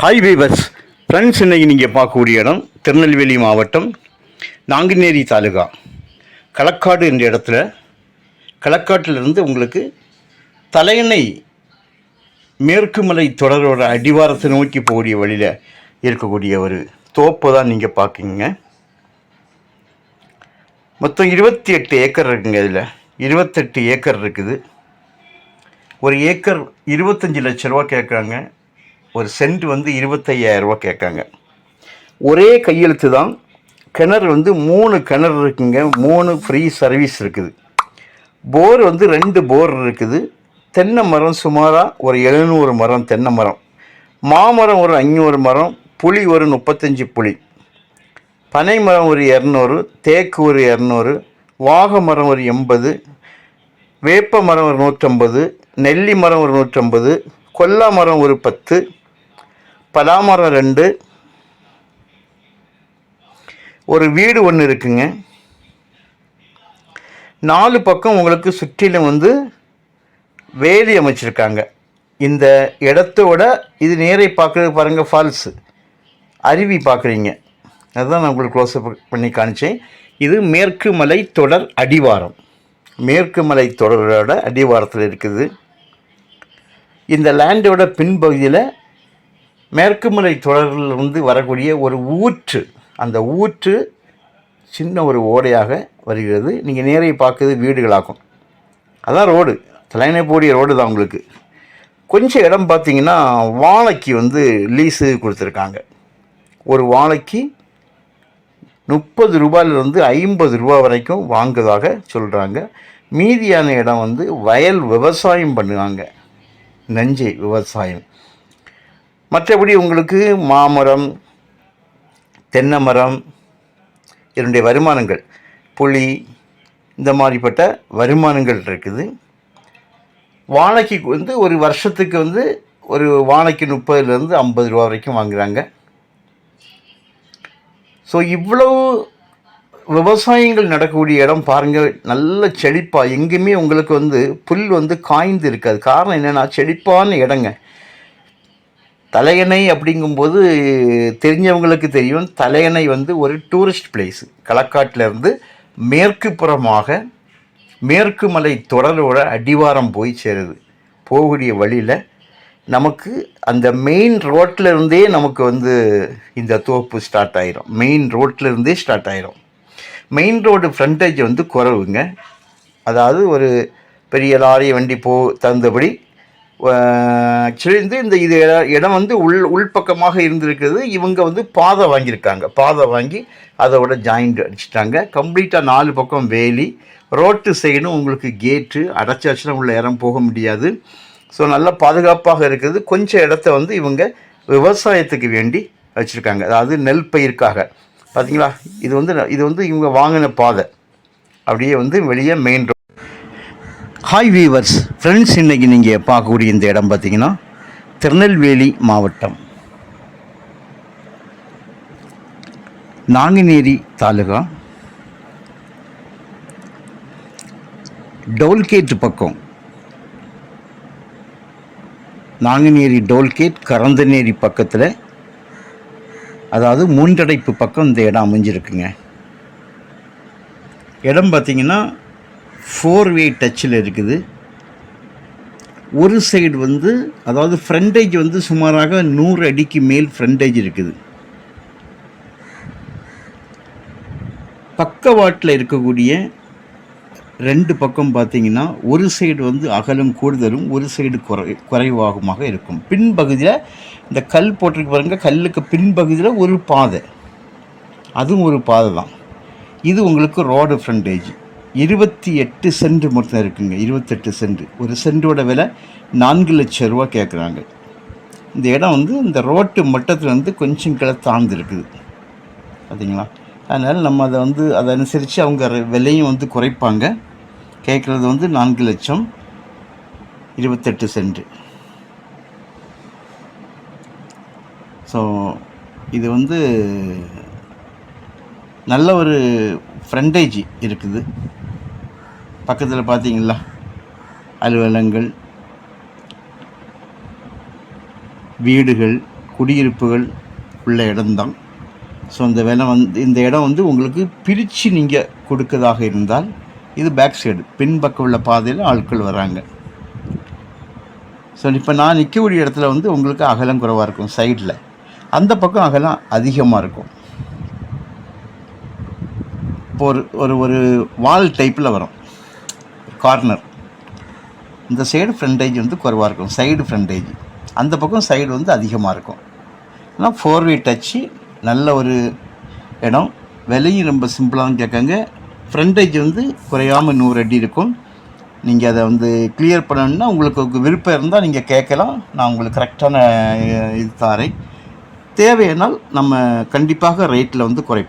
Hi viewers friends இன்னைக்கு நீங்கள் பார்க்கக்கூடிய இடம் திருநெல்வேலி மாவட்டம் நாங்குநேரி தாலுகா. களக்காடு என்ற இடத்துல களக்காட்டிலிருந்து உங்களுக்கு தலையணை மேற்கு மலை தொடரோட அடிவாரத்தை நோக்கி போகக்கூடிய வழியில் இருக்கக்கூடிய ஒரு தோப்பு தான் நீங்கள் பார்க்குங்க மொத்தம் இருபத்தி எட்டு ஏக்கர் இருக்குங்க இதில். இருபத்தெட்டு ஏக்கர் இருக்குது. ஒரு ஏக்கர் இருபத்தஞ்சி லட்ச ரூபா கேட்குறாங்க. ஒரு சென்ட் வந்து இருபத்தையாயிரம் ரூபா கேட்காங்க. ஒரே கையெழுத்து தான் கிணறு வந்து மூணு கிணறு இருக்குங்க மூணு ஃப்ரீ சர்வீஸ் இருக்குது. போர் வந்து ரெண்டு போர் இருக்குது. தென்னை மரம் சுமாராக ஒரு எழுநூறு மரம் தென்னை மரம். மாமரம் ஒரு ஐநூறு மரம் புளி ஒரு முப்பத்தஞ்சு புளி பனை மரம் ஒரு இரநூறு தேக்கு ஒரு இரநூறு வாக மரம் ஒரு எண்பது வேப்ப மரம் ஒரு நூற்றம்பது நெல்லி மரம் ஒரு நூற்றம்பது கொல்லா மரம் ஒரு பத்து பலாமரம் ரெண்டு. ஒரு வீடு ஒன்று இருக்குங்க. நாலு பக்கம் உங்களுக்கு சுற்றிலும் வந்து வேலி அமைச்சிருக்காங்க. இந்த இடத்தோட இது நேரை பார்க்குறது பாருங்கள் ஃபால்ஸு அருவி பார்க்குறீங்க. அதுதான் நான் உங்களுக்கு க்ளோஸ் பண்ணி காமிச்சேன். இது மேற்கு மலை தொடர் அடிவாரம். மேற்கு மலை தொடரோட அடிவாரத்தில் இருக்குது. இந்த லேண்டோட பின்பகுதியில் மேற்கு மலை தொடரிலிருந்து வரக்கூடிய ஒரு ஊற்று அந்த ஊற்று சின்ன ஒரு ஓடையாக வருகிறது. நீங்கள் நேரை பார்க்குறது வீடுகளாகும். அதான் ரோடு. தலைநை போடிய ரோடு தான் உங்களுக்கு. கொஞ்சம் இடம் பார்த்தீங்கன்னா வாழைக்கு வந்து லீஸு கொடுத்துருக்காங்க. ஒரு வாழைக்கு முப்பது ரூபாயிலிருந்து ஐம்பது ரூபா வரைக்கும் வாங்குவதாக சொல்கிறாங்க மீதியான இடம் வந்து வயல் விவசாயம் பண்ணுவாங்க. நஞ்சை விவசாயம். மற்றபடி உங்களுக்கு மாமரம் தென்னை மரம் இதனுடைய வருமானங்கள் புளி இந்த மாதிரிப்பட்ட வருமானங்கள் இருக்குது. வாழைக்கு வந்து ஒரு வருஷத்துக்கு வந்து ஒரு வாழைக்கு முப்பதுலேருந்து ஐம்பது ரூபா வரைக்கும் வாங்குறாங்க. ஸோ இவ்வளவு விவசாயங்கள் நடக்கக்கூடிய இடம் பாருங்கள் நல்ல செழிப்பாக எங்கேயுமே உங்களுக்கு வந்து புல் வந்து காய்ந்து இருக்காது. காரணம் என்னென்னா செழிப்பான இடங்க. தலையணை அப்படிங்கும்போது தெரிஞ்சவங்களுக்கு தெரியும். தலையணை வந்து ஒரு டூரிஸ்ட் பிளேஸு களக்காட்டிலேருந்து மேற்கு புறமாக மேற்கு மலை தொடரோட அடிவாரம் போய் சேருது. போகக்கூடிய வழியில் நமக்கு அந்த மெயின் ரோட்டில் இருந்தே நமக்கு வந்து இந்த தோப்பு ஸ்டார்ட் ஆயிரும். மெயின் ரோட்டில் இருந்தே ஸ்டார்ட் ஆயிரும். மெயின் ரோடு ஃப்ரண்டேஜ் வந்து குறவுங்க. அதாவது ஒரு பெரிய லாரி வண்டி போ தகுந்தபடி ஆக்சுவலி வந்து இந்த இது இடம் வந்து உள் உள்பக்கமாக இருந்திருக்கிறது. இவங்க வந்து பாதை வாங்கியிருக்காங்க. பாதை வாங்கி அதோட ஜாயிண்ட் அடிச்சிட்டாங்க. கம்ப்ளீட்டாக நாலு பக்கம் வேலி. ரோட்டு சைடும் உங்களுக்கு கேட்டு அடைச்சாச்சுன்னா உள்ள இடம் போக முடியாது. ஸோ நல்லா பாதுகாப்பாக இருக்கிறது கொஞ்சம் இடத்த வந்து இவங்க விவசாயத்துக்கு வேண்டி வச்சுருக்காங்க. அதாவது நெல் பயிருக்காக. பார்த்தீங்களா இது வந்து இது வந்து இவங்க வாங்கின பாதை. அப்படியே வந்து வெளியே main road hi viewers friends இன்றைக்கி நீங்கள் பார்க்கக்கூடிய இந்த இடம் பார்த்தீங்கன்னா திருநெல்வேலி மாவட்டம். நாங்குநேரி தாலுகா. டோல்கேட் பக்கம். நாங்குநேரி டோல்கேட் கரந்தநேரி பக்கத்தில். அதாவது மூன்றடைப்பு பக்கம் இந்த இடம் அமைஞ்சிருக்குங்க. இடம் பார்த்தீங்கன்னா ஃபோர் வே டச்சில் இருக்குது. ஒரு சைடு வந்து அதாவது ஃப்ரண்டேஜ் வந்து சுமாராக நூறு அடிக்கு மேல் ஃப்ரண்டேஜ் இருக்குது. பக்கவாட்டில் இருக்கக்கூடிய ரெண்டு பக்கம் பார்த்தீங்கன்னா ஒரு சைடு வந்து அகலம் கூடுதலும் ஒரு சைடு குறை குறைவாகமாக இருக்கும். பின்பகுதியில் இந்த கல் போட்டிருக்கு பாருங்கள் கல்லுக்கு பின்பகுதியில் ஒரு பாதை. அதுவும் ஒரு பாதை தான். இது உங்களுக்கு ரோடு ஃப்ரண்டேஜ். இருபத்தி எட்டு சென்ட் மட்டும் இருக்குங்க இருபத்தெட்டு சென்ட். ஒரு சென்டோட விலை நான்கு லட்சம் ரூபா கேட்குறாங்க இந்த இடம் வந்து இந்த ரோட்டு மட்டத்தில் வந்து கொஞ்சம் கிளை தாழ்ந்துருக்குது. பார்த்தீங்களா அதனால் நம்ம அதை வந்து அதை அனுசரித்து அவங்க விலையும் வந்து குறைப்பாங்க. கேட்குறது வந்து நான்கு லட்சம் இருபத்தெட்டு சென்ட். ஸோ இது வந்து நல்ல ஒரு ஃப்ரண்டேஜ் இருக்குது. பக்கத்தில் பார்த்தீங்களா அலுவலகங்கள் வீடுகள் குடியிருப்புகள் உள்ள இடம்தான். ஸோ இந்த வேலை வந்து இந்த இடம் வந்து உங்களுக்கு பிரித்து நீங்கள் கொடுக்கதாக இருந்தால் இது பேக் சைடு பின்பக்கம் உள்ள பாதையில் ஆட்கள் வராங்க. ஸோ இப்போ நான் நிற்கக்கூடிய இடத்துல வந்து உங்களுக்கு அகலம் குறைவாக இருக்கும் சைடில் அந்த பக்கம் அகலம் அதிகமாக இருக்கும். இப்போ ஒரு ஒரு ஒரு வால் டைப்பில் வரும். கார்னர் இந்த சைடு ஃப்ரண்டேஜ் வந்து குறைவாக இருக்கும். சைடு ஃப்ரண்டேஜ் அந்த பக்கம் சைடு வந்து அதிகமாக இருக்கும். ஆனால் ஃபோர் வே டச்சு நல்ல ஒரு இடம். விலையும் ரொம்ப சிம்பிளாக கேட்காங்க. ஃப்ரண்டேஜ் வந்து குறையாமல் நூறு அடி இருக்கும். நீங்கள் அதை வந்து கிளியர் பண்ணணுன்னா உங்களுக்கு விருப்பம் இருந்தால் நீங்கள் கேட்கலாம். நான் உங்களுக்கு கரெக்டான இது தாரேன். தேவையானால் நம்ம கண்டிப்பாக ரேட்டில் வந்து குறைப்போம்.